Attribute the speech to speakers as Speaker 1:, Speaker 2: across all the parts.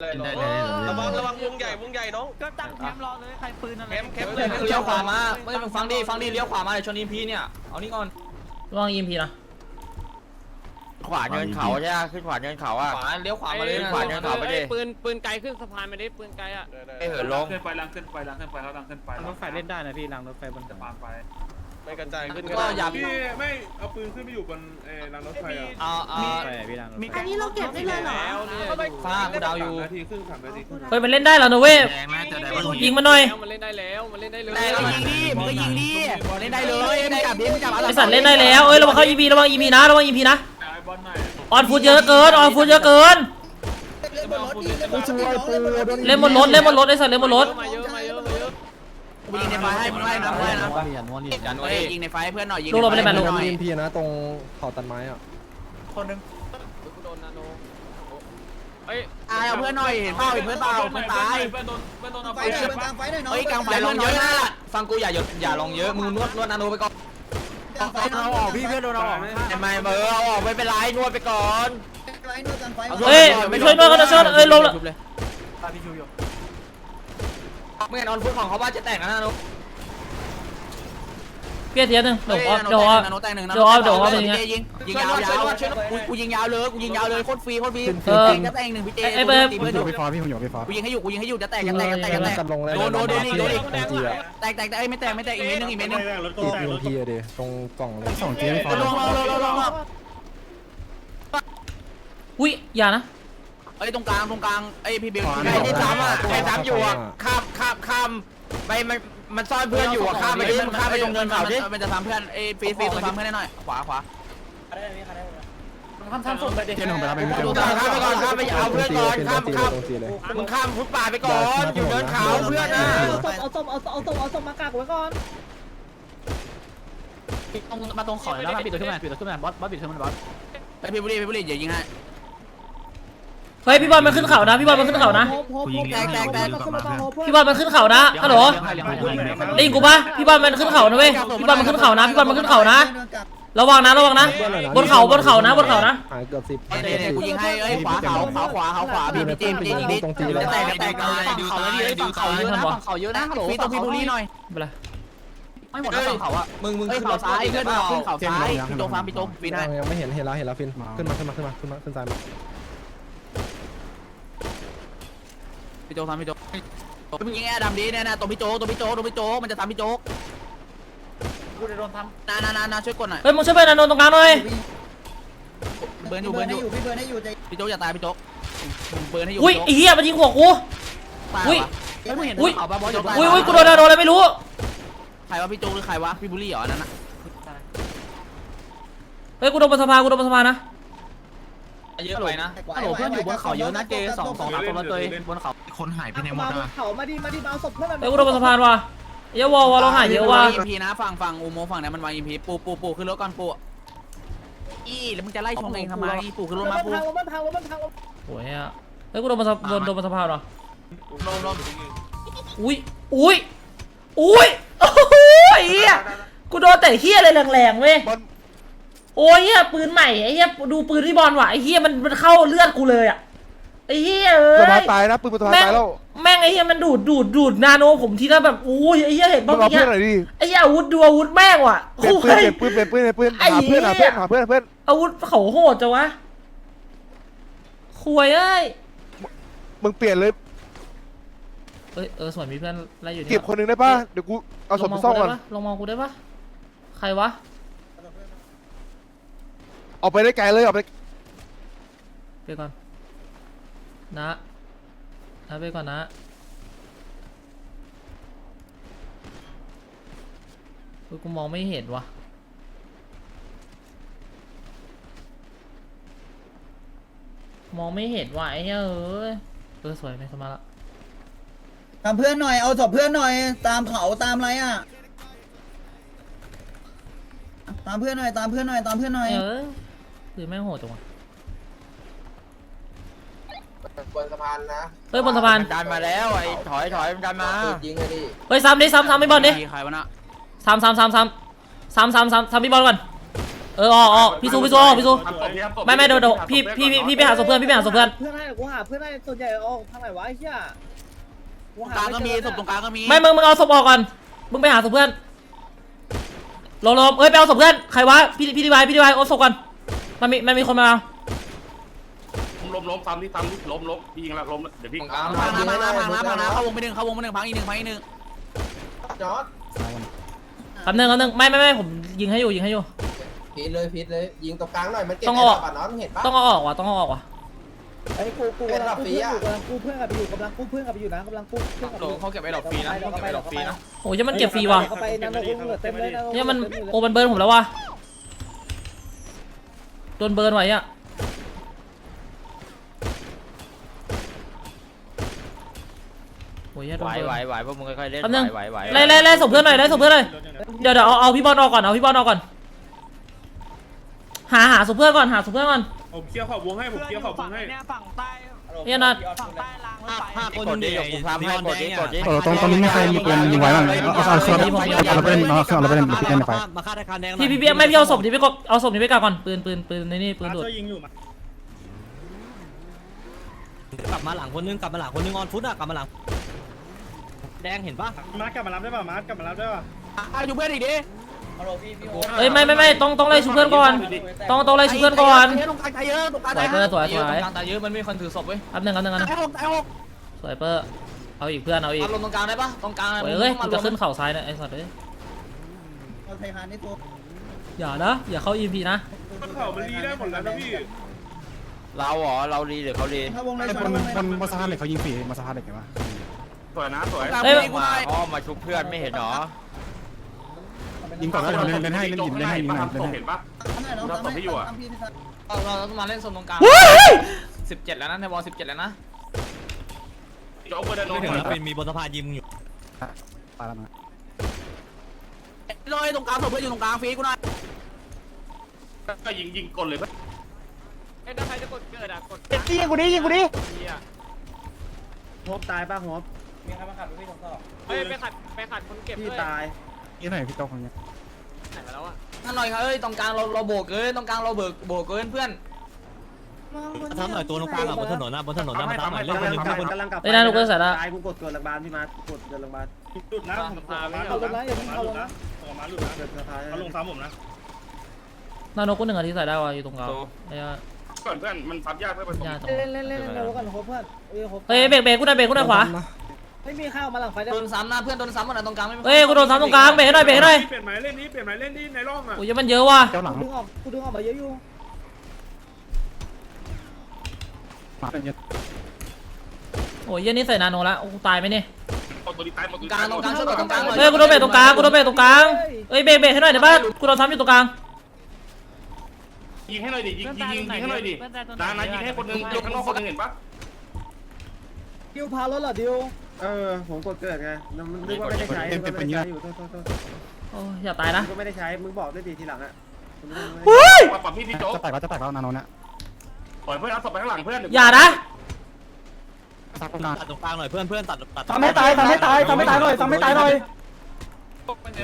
Speaker 1: เลย
Speaker 2: ได้เลย
Speaker 1: ระวังระวังวงใหญ่วงใหญ่น้อง
Speaker 3: ก็ตั้งแคมป์รอเลยใครปืนอะไร
Speaker 1: แคมป์แคมป์
Speaker 4: เลี้ยวขวามาไม่มึงฟังดิฟังดิเลี้ยวขวามาเดี๋ยวชนอีพีเนี่ยเอานี่ก่อน
Speaker 5: ระวังอีมพีนะ
Speaker 2: ขวาเนินเขาใช่ไหมขึ้นขวาเนินเขาอะ
Speaker 4: ขวาเลี้ยวขวามาเลย
Speaker 2: ขวาเนินเขาไปดิ
Speaker 6: ปืนปืนไกลขึ้นสะพานมาดิปืนไกลอะ
Speaker 2: ไอ้เหินลง
Speaker 3: ขึ้นไปลังขึ้นไปลังขึ้นไปแล้วลังขึ้นไป
Speaker 7: รถไฟเล่นได้นะพี่รางรถไฟบน
Speaker 3: สะพานไป
Speaker 1: ไม่กระจายขึ้น
Speaker 4: ก็อย่า
Speaker 8: พี่ไม่เอาปืนขึ้นไปอยู่บนเอ่อรางรถไฟอะ
Speaker 4: เอาเอา
Speaker 7: ไปพี่รางรถไฟ
Speaker 9: อันนี้เราเก็บได้เลยเหรอ
Speaker 4: ฟ้ากูดาวอยู่
Speaker 8: สามนาทีครึ่งสามนาทีครึ่ง
Speaker 5: เฮ้ยมันเล่นได้แล้วนะเว้ย
Speaker 2: แดงนะแต่แดงมัน
Speaker 5: ยิงมาหน่อย
Speaker 6: มันเล่นได้แล้วมันเล่นได้เลย
Speaker 4: แต่ก็ยิงดิมึงก็ยิงดิเล่นได้เลยไม่จับดิไม่จับอะไร
Speaker 5: ไอสัตว์เล่นได้แล้วเอ้ยระวังเข้าอีพีระวังอีพีนะระวังอีพีนะ
Speaker 3: ไอ้บอลหน่อย
Speaker 5: ออนฟูดเยอะเกินออนฟูดเยอะเกิน เล่นบนรถเล่นบนรถไอสัตว์เล่นบนรถ
Speaker 6: มาเยอะมาเยอะมาเยอะ
Speaker 4: กู ยิงในไฟให้มึงไล่นะไล่นะจันเอ้ยยิงในไฟเพื่อนหน่อยยิง
Speaker 5: ลงลงไปเลยแมนลง
Speaker 4: หน่อย
Speaker 10: พีนะตรงเขาตันไม้อะ
Speaker 4: คนนึง
Speaker 6: กูโดนนาโนเฮ้ย
Speaker 4: ตายเอาเพื่อนหน่อยเห็นเปล่าเห็นเพื่อนเปล่าเพื่อนตาย
Speaker 3: เพื่อนโดนเพื่อนโดนเอา
Speaker 9: ไฟ
Speaker 3: ไป
Speaker 9: หน่อยกลางไฟหน่อยน้อง
Speaker 4: เฮ้ยกลางไฟลงเยอะนะฟังกูอย่าหยดอย่าลงเยอะมึงนวดนวดนาโนไปก่อน
Speaker 9: กลางไฟน้อง
Speaker 4: เอาออกพี่เพื่อนโดนเอาออกทำไมเบอร์เอาออกไม่เป็นไรนวดไปก่อน
Speaker 9: ไฟนวดกลางไฟ
Speaker 5: เฮ้ยไปช่วยนวดกันนะช่วยเอ้ยลงละ
Speaker 4: เมื่อกี้นอนฟุตของเขาว่าจะแตกนะนาโน
Speaker 5: เพี้ยเทียหนึ่งเดี๋ยวเอาเดี๋ยว
Speaker 4: เอา
Speaker 5: เอา
Speaker 4: นาโนแตกหนึ่ง
Speaker 5: เดี๋ยวเอาเดี๋ยวเอาเป็นไง
Speaker 4: ยิงยิงยาวยาวกูยิงยาวเลยกูยิงยาวเลยโคตรฟรีโคตรฟรี
Speaker 5: เออ
Speaker 4: จะแตกหนึ่งพี่เจ
Speaker 5: ไอ้เบิร์ด
Speaker 10: ผมอยู่ไฟฟ้าพี่ผมอยู่ไฟฟ้า
Speaker 4: กูยิงให้อยู่กูยิงให้อยู่จะแตกจะแตกจะแตกจะแตก
Speaker 10: กันลงแล้ว
Speaker 4: โดนโดนโดนอีกโดนอีก
Speaker 10: ตรงจีอะ
Speaker 4: แตกแตกแตกไม่แตกไม่แตกอีกเม็ดนึงอีกเม็ดนึง
Speaker 10: ติดยูพีอะดิตรงกล่องเลยสองจีไฟฟ้า
Speaker 4: ลงลงลงลงลง
Speaker 5: อุ้ยอย่านะ
Speaker 4: เอ้ยตรงกลางตรงกลางไอ้พี่เบล
Speaker 2: ไอ้ที่ซ้ำอะไอ้ซ้ำอยู่อะข้าม ข้ามข้ามไปมันมันซ่อนเพื่อนอยู่อะข้ามไปดิมันข้ามไปตรงเนินเขาดิ
Speaker 4: มันจะทำเพื่อนไอ้ฟีฟีตรงทำเพื่อนหน่อยขวาขวา
Speaker 3: ทำทำส่งไปดิ
Speaker 10: เจนผมไปรับไป
Speaker 2: ดูทางข้ามไปก่อนข้ามไปเอาเพื่อนก่อนข้ามข้าม
Speaker 10: ตรงจีเลย
Speaker 2: มึงข้ามฟุตป่าไปก่อนอยู่เนินเขาเพื่อนนะ
Speaker 9: เอาศพเอาศพเอาศพเอาศพมากากไว้ก่อน
Speaker 3: ตรงมาตรงขอยแล้วปิดตัวขึ้นมาปิดตัวขึ้นมาบอสบอสปิดตัวมันบอส
Speaker 4: ไอ้พี่บุรีพี่บุรีอย่ายิงให้
Speaker 5: เฮ้ยพี่บอลมันขึ้นเขานะพี่บอลมันขึ้นเขานะ
Speaker 4: แตกแตกแตก
Speaker 5: พี่บอลมันขึ้นเขานะฮัลโหลได้ยินกูปะพี่บอลมันขึ้นเขานะเว้ยพี่บอลมันขึ้นเขานะพี่บอลมันขึ้นเขานะ ระวังนะระวังนะ บนเขาบนเขานะบนเขานะ
Speaker 10: หายเกือบสิบ
Speaker 4: เดี๋ยวกูยิงให้เอ้ยขวาเขาขวาขวาเขาขวาพี่พี่เจมพี่เจยิงดิ
Speaker 10: ตรงจีเลย
Speaker 4: จะแตกจะแตกฝั่งเขาเลยฝั่งเขาเยอะนะฝั่งเขาเยอะนะฮัลโหลฟีตรงพี่บุรีหน่อย
Speaker 5: ไม่เป็นไร
Speaker 4: ไม่หมดแล้วฝั่งเขาอะมึงมึงขึ้นเขาซ้ายขึ้นเขาขึ้นเขาซ้ายพี่โจฟังพี่โจฟีได้
Speaker 10: ยังไม่เห็นเห็นแล้วเห็นแล้วฟินขึ้นมาขึ้นมาขึ้นมาขึ้นมาขึ้นซ้ายมา
Speaker 4: พี่โจทำพี่โจมึงยิงแอร์ดำดีแน่ๆตัวพี่โจตัวพี่โจตัวพี่โจมันจะทำพี่โจ
Speaker 3: กูจะโดนท
Speaker 4: นานานานาช่วยกดหน่อย
Speaker 5: เฮ้ยมึงช่วยไปนันนนตรงกลางหน่อย
Speaker 4: เบิร์นอยู่เบิร์นอยู่
Speaker 9: พี่เบิร์นให้อยู่ใจ
Speaker 4: พี่โจอย่าตายพี่โจเบิร์นให้อยู่
Speaker 5: อุ้ยไอ้เหี้ยมันยิงหัวกูอุ้ย
Speaker 4: เฮ้ยมึงเห็น
Speaker 5: อุ้ย
Speaker 4: เขาป่ะบอส
Speaker 5: อุ้ยอุ้ยกูโดนอะไรโดนอะไรไม่รู้
Speaker 4: ใครวะพี่โจหรือใครวะพี่บุรีเหรอนั่นน่ะ
Speaker 5: เฮ้ยกูโดนบนสะพานกูโดนบนสะพานนะ
Speaker 4: เยอะไปนะำ
Speaker 3: ฮัลโหลเพื่อนอยู่บนเขาเยอะนะเจสองสองสามคนแล้วตัวบนเขา
Speaker 2: คนหายไปไหนหมด
Speaker 9: มา
Speaker 2: อะ
Speaker 9: เขามาดิมาดิมาเอาศพเพื่อน
Speaker 5: เฮ้ยกูโดนบนสะพานว่ะเยอะวอลวอลเราหายเยอะว่ะ
Speaker 4: อีพีนะฝั่งฝั่งอุโมงค์ฝั่งนั้นมันวางอีพีปูปูปูขึ้นรถก่อนปูอีแล้วมึงจะไล่ชนเองทำไมปูขึ้นรถมาปู
Speaker 9: พังมันพังมันพัง
Speaker 5: โอ้ยอะเฮ้ยกูโดนบนสะโดนโดนบนสะพานว่ะ
Speaker 4: ลงลง
Speaker 5: อุ้ยอุ้ยอุ้ยโอ้โหเฮียกูโดนแต่เฮียอะไรแรงๆเว้ย โอ้ยเฮียปืนใหม่ไอ้เฮียดูปืนที่บอลว่ะไอ้เฮียมันมันเข้าเลือดกูเลยอะไอ้เฮียเอ้
Speaker 10: ตัวยท้ายตายนะปืนตัวท้าย
Speaker 5: แม่ง
Speaker 10: ตายแล้ว
Speaker 5: แม่งไอ้เฮียมันดูดดูดดูดนาโนผมทีละแบบอุ้ยไอ้เฮียเห็น
Speaker 10: มึ
Speaker 5: บ้างง
Speaker 10: เอา
Speaker 5: ไอ้เฮี
Speaker 10: เพื่อยนหน่อยดิ
Speaker 5: ไอ้เฮียอาวุธดูอาวุธแม่งว่ะ
Speaker 10: เปลี่ยน
Speaker 5: โอ้
Speaker 10: ปืน
Speaker 5: ย
Speaker 10: เปลี่ยนปืนเปลี่ยนปืนเปลี่ยนปืน
Speaker 5: ไอ้
Speaker 10: หาเพื่อน
Speaker 5: เหี้ย
Speaker 10: หาเพื่อนหาเพื่อนหาเพื่อน
Speaker 5: อาวุธเขาโหดจังวะคุยเอ้ย
Speaker 10: มึงเปลี่ยนเลย
Speaker 5: เอ้ยเออสวยมีเพื่อนไล่อยู่
Speaker 10: เก็บคนหนึงได้ป่ะเดี๋ยวกูเอาศพไปซ่อมก่อน
Speaker 5: ลงมองกูได้ปะใครวะ
Speaker 10: ออกไปได้ไกลเลยออกไป
Speaker 5: ไปก่อนนะนะไปก่อนนะเฮ้ยกูมองไม่เห็นวะมองไม่เห็นว่ะไอ้เหี้ยเอ้ยเออสวยไหมสมาละ
Speaker 9: ตามเพื่อนหน่อย เอาศพเพื่อนหน่อย ตามเขาตามอะไรอะ ตามเพื่อนหน่อย ตามเพื่อนหน่อย ตามเพื่อนหน่อย
Speaker 5: เออ คือแม่งโหดจังวะ
Speaker 1: บนสะพานนะ
Speaker 5: เฮ้ยบนสะพาน
Speaker 2: ดันมาแล้วไอ้ถอยถอยมันดันมา
Speaker 1: ยิงเลยดิ
Speaker 5: เฮ้ยซ้ำดิซ้ำซ้ำพี่บอลดิ
Speaker 4: ใครวะน่ะ
Speaker 5: ซ้ำซ้ำซ้ำซ้ำซ้ำซ้ำซ้ำซ้ำพี่บอลก่อนเออออกออกพี่ซูพี่ซูออกพี่ซูไม่ไม่เดี๋ยวเดี๋ยวพี่พี่พี่พี่ไปหาศพเพื่อนพี่ไปหาศพเพื่อน
Speaker 9: เพื่อนให้กูหาเพื่อนให้ส่วนใหญ่ออกทางไหนวะไอ้เหี้ย
Speaker 4: ตรงกลางก็มีศพตรงกลางก็มี
Speaker 5: ไม่มึงมึงเอาศพออกก่อนมึงไปหาศพเพื่อนลงลงเอ้ยไปเอาศพเพื่อนใครวะพี่พี่ดีวายพี่ดีวายเอาศพก่อน มันมีมันมีคนมาเอา
Speaker 8: ล้มล้มซ้ำที่ซ้ำที่ล้มล้มพี่ยิงละล้มเดี๋ยวพี่
Speaker 4: พังนะพังนะพังนะพังนะเข้าวงไปหนึ่งเข้าวงไปหนึ่งพังอีกหนึ่งพังอีกหนึ่ง
Speaker 1: จอด
Speaker 5: แป๊บนึงแป๊บนึงไม่ไม่ไม่ผมยิงให้อยู่ยิงให้อยู่
Speaker 1: พีดเลยพีดเลยยิงตรงกลางหน่อยมันเก็บ
Speaker 5: ต้อง
Speaker 1: ไอ้
Speaker 5: ออก
Speaker 1: ดอกอะน้องเห็นปะ
Speaker 5: ต้องเอาออกว่ะต้องเอาออกว่ะ
Speaker 9: ไอ้กูกูกำลังกู้เพื่อนอยู่กำลังกู้เพื่อนกับไปอยู่กำลังกู้เพื่อนกับไปอยู่นะกำลังกู้เพื่อนกับไปอยู่
Speaker 4: เขาเก็บไอ้ดอกฟรีนะเขาเก็บไอ้ดอกฟรีนะ
Speaker 5: โอ้ยยังมันเก็บฟรีว่ะ
Speaker 9: เขาไปนั่นเราเหลือเต็มเลยนะ
Speaker 5: เนี่ยมันโอ้มันเบิร์นผมแล้วว่ะ โดนเบิร์นไว้อะโอ้ยโดน
Speaker 2: ไหว
Speaker 5: เบิร์น
Speaker 2: ไหวไหวพวกมึงค่อยๆเล่น
Speaker 5: แป๊บนึง
Speaker 2: ไหวไหวไหว
Speaker 5: ไล่ไล่ไล่ส่งเพื่อนหน่อยไล่ส่งเพื่อนหน่อยเดี๋ยวเดี๋ยวเอาเอาพี่บอลออกก่อนเอาพี่บอลออกก่อน หาหาส่งเพื่อนก่อนหาส่งเพื่อนก่อน
Speaker 8: ผมเคลียร์ขอบวงให้ผมเคลียร์ขอบวงให้
Speaker 5: เนี่ย นะ
Speaker 3: ห้าคน
Speaker 2: กดดิเดี๋ยวกูทำให้กดดิกดดิ
Speaker 10: เออตรงตรงนี้มีใครมีปืนยิงไว้บ้างเอาเอาเอาเครื่องเอาเราไปเล่นเอาเครื่องเราไปเล่นพี่เล่นไป
Speaker 3: มาฆ่าธนาคารแดง
Speaker 5: พี่พี่พี่ไม่พี่เอาศพนี้ไปกดเอาศพนี้ไปกักก่อนปืนปืนปืนในนี่ปืนดูด
Speaker 7: ช่วยยิงอยู่มาก
Speaker 3: ลับมาหลังคนนึงกลับมาหลังคนนึงออนฟุตอะกลับมาหลัง แดงเห็นปะ
Speaker 7: มาร์คกลับมารับได้ป่ะมาร์คกลับมารับได้ป่ะ
Speaker 4: อะอยู่เพื่อนอีกดิ
Speaker 5: เอ้ยไม่ไม่ไม่ต้องต้องไล่ชุบเพื่อนก่อนต้องต้องไล่ชุบเพื่อนก่อน
Speaker 4: ตรงกลางตายเยอะตรงกลาง
Speaker 5: สวยเปอร์สวยสวย
Speaker 4: ตรงกลางตายเยอะมันไม่มีคนถือศพเว้ย
Speaker 5: แป๊บนึงแป๊บนึงแป๊บนึง
Speaker 4: ตายหกตายหก
Speaker 5: สวยเปอร์เอาอีกเพื่อนเอาอีก
Speaker 4: มาลงตรงกลางได้ปะตรงกลาง
Speaker 5: เฮ้ยเฮ้ยกูจะขึ้นเข่าซ้ายนะไอ้สัตว์เอ้ย
Speaker 9: เอาไทยฮานนี่ตัว
Speaker 5: อย่านะอย่าเข้า EP นะ
Speaker 8: มันเข่ามันรีได้หมดแล้วนะพี่
Speaker 2: เราเหรอเราดีหรือเขาดี
Speaker 9: ถ้าวงใน
Speaker 10: ไอ้
Speaker 9: ซ
Speaker 10: บ
Speaker 9: อย
Speaker 10: น
Speaker 9: วงใน
Speaker 10: บนบนสะพานเหล็กเขายิงฟรีมาสะพานเหล็กไงวะ
Speaker 8: สวยนะสวย
Speaker 5: เอ้ย
Speaker 2: มาอ้อมมาชุบเพื่อนไม่เห็นหรอ
Speaker 10: ยิงก่อนแล้วเล่นเล่นให้เล่นหินเล่นให้ยิงหน่อยเล่นให้
Speaker 8: เห็นปะ
Speaker 9: น้องทำให้ทำพี่นี่
Speaker 4: เราเราต้องมาเล่นโซนตรงกลาง
Speaker 5: เฮ้ย
Speaker 4: สิบเจ็ดแล้วนะในบอลสิบเจ็ดแล้วนะ
Speaker 8: โจ๊กเบอร์ดาโน
Speaker 3: ไม่ถึง
Speaker 8: หน่
Speaker 3: แล้ว
Speaker 8: อย
Speaker 3: เป็นมีบนสะพานยิงอยู่
Speaker 10: ตายแล้วนะ
Speaker 4: ลอยตรงกลางศพเพื่อนอยู่ตรงกลางฟรีกูหน่อย
Speaker 8: ก็ยิงยิงกลเลย
Speaker 6: เอ้ยถ้าใครจะกดเกิดอะกด
Speaker 10: ยิงกูดิยิงกูดิ
Speaker 6: เหี้ย
Speaker 7: โฮปตายป่ะโฮป
Speaker 6: เฮ้ยไปขัดไปขัดคนเก็บ
Speaker 7: พี่
Speaker 6: ด้วย
Speaker 7: ตาย
Speaker 10: ยี่ไหนพี่โต๊ะคนนี้
Speaker 6: ไหนมาแล้วอะ
Speaker 4: นั่นหน่อยครับเอ้ยตรงกลางเราเราโบกเกินตรงกลางเราเบิกโบกเกินเพื่อน
Speaker 3: ทำหน่อยตัวตรงกลางอะบนถนนอะบนถนนนะมาทำหน่อยเล่นคนนึง
Speaker 7: กำลั
Speaker 3: เล่นคน
Speaker 7: กำลังกลับ
Speaker 5: ไอ้นั่นลูกเกอร์ใส่ละ
Speaker 7: ตายกูกดเกิดโรงพยาบาลพี่มาร์คกดเกิดโรงพยาบาล
Speaker 8: หลุดนะผมขอมาห
Speaker 9: เอา
Speaker 8: ลุ
Speaker 9: ล
Speaker 8: ด
Speaker 9: ง
Speaker 8: นะ
Speaker 9: นะอย่าเพิ่งเอาลงนะ
Speaker 8: ขอมาหลุดนะ
Speaker 7: เกิดสะพาน
Speaker 8: เขาลงซ้ำผมนะ
Speaker 5: นานกกูหนึ่งอาทิตย์ใส่ได้ว่ะอยู่ตรงกลางไอ้เหี้ย
Speaker 8: ก่อนเพื่อนมันซับยากเพื่อน
Speaker 5: ยากจัง
Speaker 9: เล่นเล่นเล่นเล่นเรากันโฮปเพื่อนเอ้ยโฮป
Speaker 5: เฮ้ยเบรกเบรกกูหน่อยเบรกกูหน่อยขวา
Speaker 9: ไม่มีข้าวมาหลังไฟได้
Speaker 4: โดนซ้ำนะเพื่อนโดนซ้ำหมดนะตรงกลางไม่มี
Speaker 5: เฮ้ยกูโดนซ้ำตรงกลางเบรกให้หน่อยเบรกให้หน่อย
Speaker 8: เปลี่ยนหมายเล่นนี้เปลี่ยนหมายเล่นนี้ในร่องอะ
Speaker 5: โอ้ยมันเยอะว่ะ
Speaker 10: เจ้าหลัง
Speaker 9: กูดึงออกกูดึงออกมาเยอะอยู่
Speaker 10: มาเป็นยัด
Speaker 5: โอ้ยเหี้ยนี่ใส่นาโนละโอ้กูตายไหมเนี่ย
Speaker 8: ตัวนี้ตายหมด
Speaker 4: ตรงกลางตรงกลางช่วยกดตรงกลางหน่อย
Speaker 5: เฮ้ยกูโดนเบรกตรงกลางกูโดนเบรกตรงกลางเฮ้ยเบรกเบรกให้หน่อยเดี๋ยวบ้ากูโดนซ้ำอยู่ตรงกลาง
Speaker 8: ยิงให้หน่อยดิยิงยิงยิงยิงให้หน่อยดินานายิงให้คนนึงข้างนอกคนนึงเห็นปะ
Speaker 9: ดิวพารถเหรอดิว
Speaker 7: เออผมกดเกิดไงมันนึกว่าไม่ได้ใช้มันไม่ได้ใช้อยู่โทษโทษโทษ
Speaker 5: โอ้ยอย่าตายนะ
Speaker 7: ก็ไม่ได้ใช้มึงบอกด้วยดีทีหลังอะ
Speaker 5: เฮ้ย
Speaker 8: มาปรับพี่พี่โจ๊ก
Speaker 10: จะแตกแล้วจะแตกแล้วนาโนเนี่ย
Speaker 8: ปล่อยเพื่อนเอาศพไปข้างหลังเพื่อน
Speaker 5: อย่านะ
Speaker 10: ซักตรงกลาง
Speaker 3: ตัดตรงกลางหน่อยเพื่อนเพื่อนตัดตัด
Speaker 10: ทำให้ตายทำให้ตายทำให้ตายหน่อยทำให้ตายหน่อย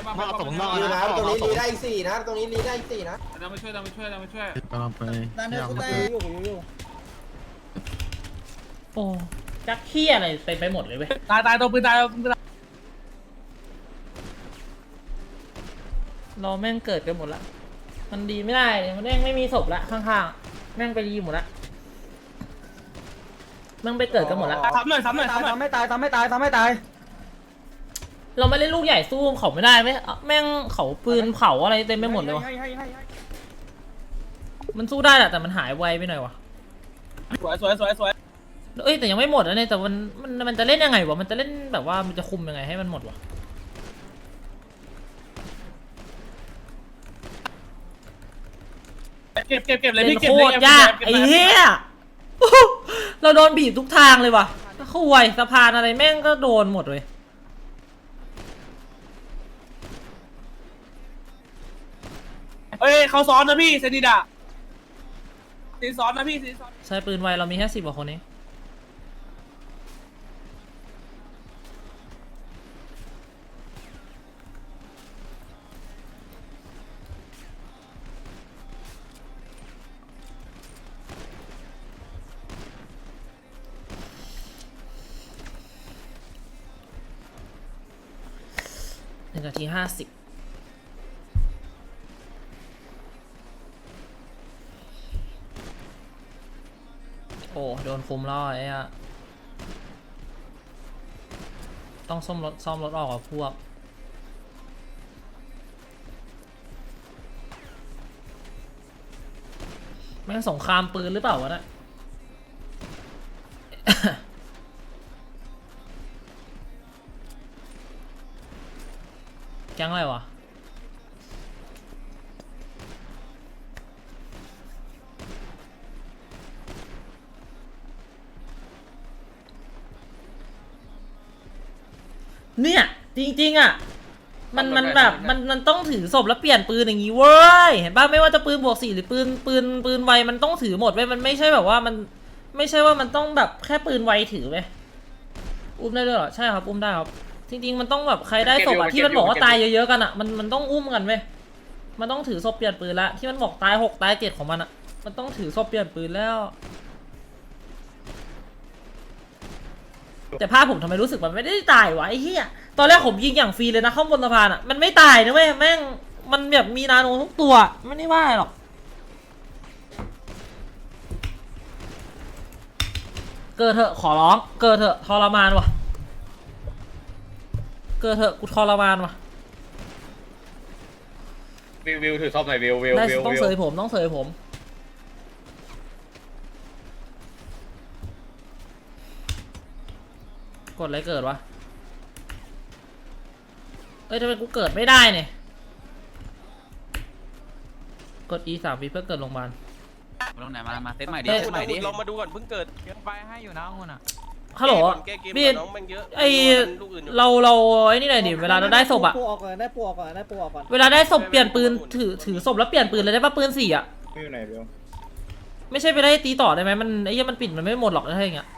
Speaker 3: มาเอาศพข้างนอก
Speaker 1: อยู่นะ
Speaker 3: นะ
Speaker 1: ตรงนี้รีได้อีกสี่นะตรงนี้รีได้อีกสี่นะ
Speaker 8: เรามาช่วยเรามาช่วยเรามาช่วย
Speaker 9: นั่นเนี่ยกูได้อยู่อยู่อยู่
Speaker 5: โอ้ จักเขี้ยอะไรไปไปหมดเลยเว้ย
Speaker 4: ตายตายตัวปืนตาย
Speaker 5: เราแม่งเกิดกันหมดละ มันดีไม่ได้เลยมันแม่งไม่มีศพละข้างๆ แม่งไปรีหมดละแม่งไปเกิดกันหมดละ
Speaker 7: ทำหน่อยทำหน่อยทำหน่อย
Speaker 10: ทำให้ตายทำให้ตายทำให้ตาย
Speaker 5: เราไม่เล่นลูกใหญ่สู้เขาไม่ได้ไหมแม่งเขาปืนเผาอะไรเต็มไปหมดเลยวะ
Speaker 7: ให้ให้ให้ให้
Speaker 5: มันสู้ได้แหละแต่มันหายไวไปหน่อยวะ
Speaker 4: สวยสวยสวยสวย
Speaker 5: เอ้ยแต่ยังไม่หมดนะเนี่ยแต่มันมันมันจะเล่นยังไงวะมันจะเล่นแบบว่ามันจะคุมยังไงให้มันหมดวะ
Speaker 4: เก็บเก็บเก็บเลย
Speaker 5: เล่
Speaker 4: พี่
Speaker 5: น
Speaker 4: เก็บ
Speaker 5: โค
Speaker 4: เลย
Speaker 5: ตรยากไอ้เหี้ยเราโดนบีบทุกทางเลยวะคุยสะพานอะไรแม่งก็โดนหมดเลย
Speaker 4: เฮ้ยเขาซ้อนนะพี่เซนิดาซีซ้อนนะพี่ซีซ้อน
Speaker 5: ใช้ปืนไวเรามีแค่สิบกว่าคนเอง นาทีห้าสิบโอ้ โดนคุมแล้วไอ้อะต้องซ่อมรถซ่อมรถออกกับพวก แม่งสงครามปืนหรือเปล่าวะเนะ เนี่ย จริงๆอะ มันมันแบบมันมันต้องถือศพแล้วเปลี่ยนปืนอย่างงี้เว้ยเห็นป่ะไม่ว่าจะปืนบวกสี่หรือปืนปืนปืนไวมันต้องถือหมดเว้ยมันไม่ใช่แบบว่ามัน ไม่ใช่ว่ามันต้องแบบแค่ปืนไวถือเว้ยอุ้มได้ด้วยเหรอใช่ครับอุ้มได้ครับจริง ๆ มันต้องแบบใครได้ศพอะที่มันบอกว่าตายเยอะๆกันอะมันมันต้องอุ้มกันเว้ยมันต้องถือศพเปลี่ยนปืนละที่มันบอกตายหกตายเจ็ดของมันอะมันต้องถือศพเปลี่ยนปืนแล้ว แต่ภาพผมทำไมรู้สึกมันไม่ได้ตายวะไอ้เหี้ยตอนแรกผมยิงอย่างฟรีเลยนะข้างบนสะพานอะมันไม่ตายนะเว้ยแม่งมันแบบมีนาโนทุกตัวไม่ได้ว่าหรอก เกิดเถอะขอร้อง เกิดเถอะทรมานว่ะเกิดเถอะกูทรมานว่ะ
Speaker 8: วิววิวถือซอบหน่อยวิววิว
Speaker 5: ได้
Speaker 8: วิว
Speaker 5: ต้อง
Speaker 8: วิว
Speaker 5: เสยผมต้องเสยผม กดอะไรเกิดวะ เอ้ยทำไมกูเกิดไม่ได้เนี่ย กด E สามวิเพื่อเกิดโรงพยาบาล
Speaker 4: ลงไหนมา มาเซตใหม่ดิ
Speaker 5: เอ้ย
Speaker 4: เซตใหม่ดิ
Speaker 6: เรามาดูก่อนเพิ่งเกิด
Speaker 4: ไปให้อยู่นะคุณอะ
Speaker 5: ฮัลโหล
Speaker 6: แก้เกม
Speaker 5: พี่
Speaker 6: น้องแม่งเยอะ
Speaker 5: ไอ
Speaker 6: ลูกอื่นอยู่
Speaker 5: เราเราไอ้นี่หน่อยดิเวลาเราได้ศพอะ
Speaker 7: ปูออกก่อนได้ปูออกก่อนได้ปูออกก่อน
Speaker 5: เวลาได้ศพเปลี่ยนปืนถือถือศพแล้วเปลี่ยนปืนเลยได้ปะปืนสี่อะ
Speaker 7: อยู่ไหนเบล
Speaker 5: ไม่ใช่ไปได้ตีต่อได้ไหมมันไอ้เหี้ยมันปิดมันไม่หมดหรอกถ้าอย่างเงี้ย